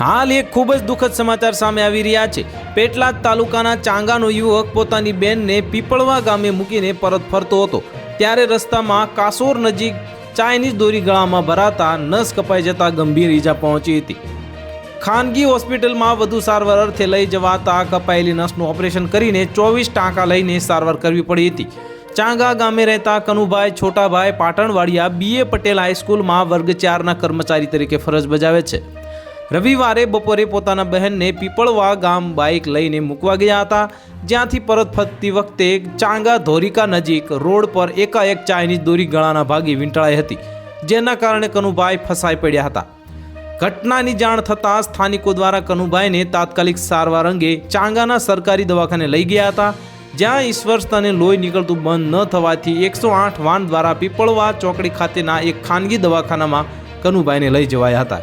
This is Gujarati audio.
હાલ એક ખૂબ જ દુઃખદ સમાચાર સામે આવી રહ્યા છે. પેટલાદ તાલુકાના ચાંગાનો યુવક પોતાની બેનને પીપળવા ગામે મૂકીને પરત ફરતો હતો. ત્યારે રસ્તામાં કાસોર નજીક ચાઇનીઝ દોરી ગળામાં ભરાતા નસ કપાઈ જતા ગંભીર ઈજા પહોંચી હતી. ખાનગી હોસ્પિટલમાં વધુ સારવાર અર્થે લઈ જવાતા કપાયેલી નસનું ઓપરેશન કરીને ચોવીસ ટાંકા લઈને સારવાર કરવી પડી હતી. ચાંગા ગામે રહેતા કનુભાઈ છોટાભાઈ પાટણવાડિયા બીએ પટેલ હાઈસ્કૂલમાં વર્ગ ચારના કર્મચારી તરીકે ફરજ બજાવે છે. રવિવારે બપોરે પોતાના બહેનને પીપળવા ગામ બાઇક લઈને મૂકવા ગયા હતા. જ્યાંથી પરત ફરતી વખતે ચાંગા ધોરિકા નજીક રોડ પર એકાએક ચાઇનીઝ દોરી ગળાના ભાગે વીંટળાઈ હતી, જેના કારણે કનુભાઈ ફસાઈ પડ્યા હતા. ઘટનાની જાણ થતાં સ્થાનિકો દ્વારા કનુભાઈને તાત્કાલિક સારવાર અંગે ચાંગાના સરકારી દવાખાને લઈ ગયા હતા, જ્યાં ઈશ્વર સ્તને લોહી નીકળતું બંધ ન થવાથી એકસો આઠ વાન દ્વારા પીપળવા ચોકડી ખાતેના એક ખાનગી દવાખાનામાં કનુભાઈને લઈ જવાયા હતા.